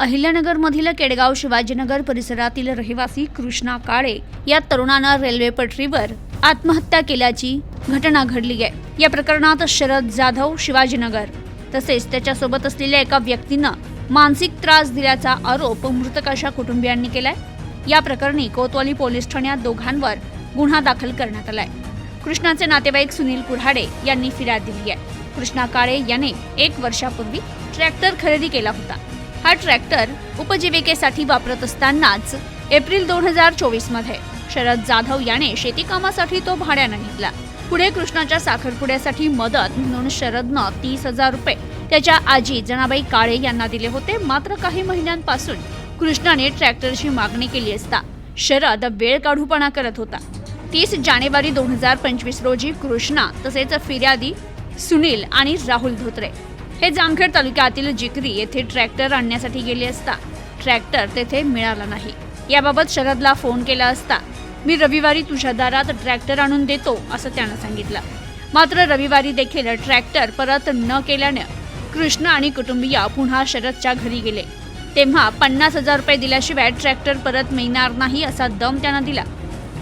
अहिल्यानगरमधील केडगाव शिवाजीनगर परिसरातील रहिवासी कृष्णा काळे या तरुणानं रेल्वे पटरीवर आत्महत्या केल्याची घटना घडली आहे. या प्रकरणात शरद जाधव शिवाजीनगर तसेच त्याच्यासोबत असलेल्या एका व्यक्तीनं मानसिक त्रास दिल्याचा आरोप मृतकाच्या कुटुंबियांनी केलाय. या प्रकरणी कोतवाली पोलीस ठाण्यात दोघांवर गुन्हा दाखल करण्यात आलाय. कृष्णाचे नातेवाईक सुनील कुऱ्हाडे यांनी फिर्याद दिली आहे. कृष्णा काळे याने एक वर्षापूर्वी ट्रॅक्टर खरेदी केला होता. हा ट्रॅक्टर उपजीविकेसाठी वापरत असतानाच एप्रिल दोन हजार चोवीसमध्ये शरद जाधव याने शेतीकामासाठी तो भाड्यानं घेतला. पुढे कृष्णाच्या साखरपुड्यासाठी मदत म्हणून शरदनं तीस हजार रुपये त्याच्या आजी जनाबाई काळे यांना दिले होते मात्र काही महिन्यांपासून कृष्णाने ट्रॅक्टरची मागणी केली असता शरद वेळ काढूपणा करत होता. तीस जानेवारी दोन हजार पंचवीस रोजी कृष्णा तसेच फिर्यादी सुनील आणि राहुल धोत्रे हे जामखेड तालुक्यातील जिकरी येथे ट्रॅक्टर आणण्यासाठी गेले असता ट्रॅक्टर तेथे मिळाला नाही. याबाबत शरदला फोन केला असता मी रविवारी तुझ्या दारात ट्रॅक्टर आणून देतो असं त्यानं सांगितलं. मात्र रविवारी देखील ट्रॅक्टर परत न केल्यानं कृष्ण आणि कुटुंबीय पुन्हा शरदच्या घरी गेले. तेव्हा पन्नास हजार रुपये दिल्याशिवाय ट्रॅक्टर परत मिळणार नाही असा दम त्यानं दिला.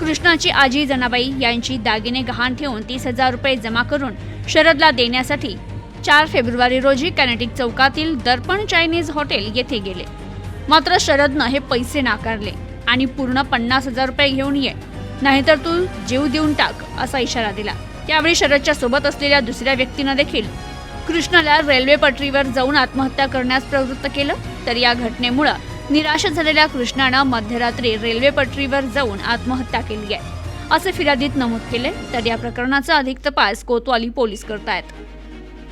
कृष्णाची आजी जनाबाई यांची दागिने गहाण ठेवून तीस हजार रुपये जमा करून शरदला देण्यासाठी चार फेब्रुवारी रोजी कॅनेटिक चौकातील दर्पण चायनीज हॉटेल येथे गेले. मात्र शरदनं हे पैसे नाकारले आणि पूर्ण पन्नास हजार रुपये घेऊन ये. नाहीतर तू जीव देऊन टाक असा इशारा दिला. त्यावेळी शरदच्या सोबत असलेल्या दुसऱ्या व्यक्तीनं देखील कृष्णाला रेल्वे पटरीवर जाऊन आत्महत्या करण्यास प्रवृत्त केलं तर या घटनेमुळं निराश झालेल्या कृष्णानं मध्यरात्री रेल्वे पटरीवर जाऊन आत्महत्या केली आहे. असे फिर्यादीत नमूद केले तर या प्रकरणाचा अधिक तपास कोतवाली पोलीस करतायत.